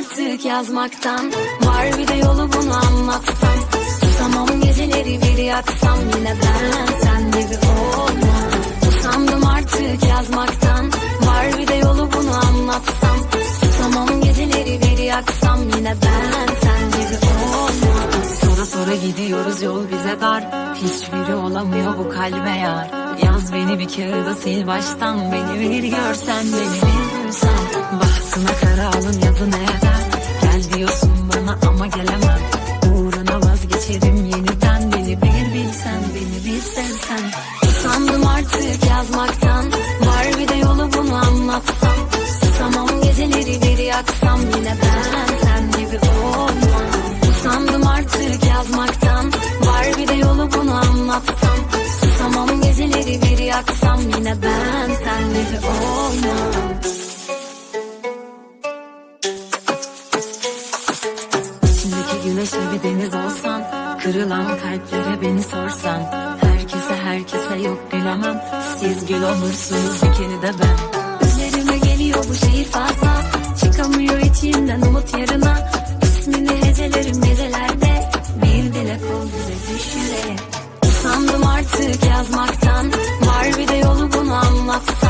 artık yazmaktan. Var bir de yolu bunu anlatsam. Susamam geceleri bir yaksam Yine ben sen gibi olmam. Usandım artık yazmaktan. Var bir de yolu bunu anlatsam. Susamam geceleri bir yaksam Yine ben sen gibi olmam. Sonra sonra gidiyoruz yol bize dar. Hiçbiri olamıyor bu kalbe yar. Yaz beni bir kağıda sil baştan. Beni bir görsen beni bir duysan Bahtına kara alın yazı ne eder Gel diyorsun bana ama gelemem. Uğruna vazgeçerim yeniden. Beni bir bilsen beni bir sevsen. Usandım artık yazmaktan. Var bir de yolu bunu anlatsam. Susamam geceleri bir yaksam. Yine ben sen gibi olmam. Usandım artık yazmaktan. Var bir de yolu bunu anlatsam. Susamam geceleri bir yaksam. Yine ben sen gibi olmam İçindeki güneş gibi deniz olsan Kırılan kalplere beni sorsan Herkese herkese yok gülemem Siz gül olursunuz dikeni de ben. Üzerime geliyor bu şehir fazla Çıkamıyor içimden umut yarına. İsmini hecelerim gecelerde Bir dilek ol bize düş yüreğe Usandım artık yazmaktan Var bir de yolu bunu anlatsam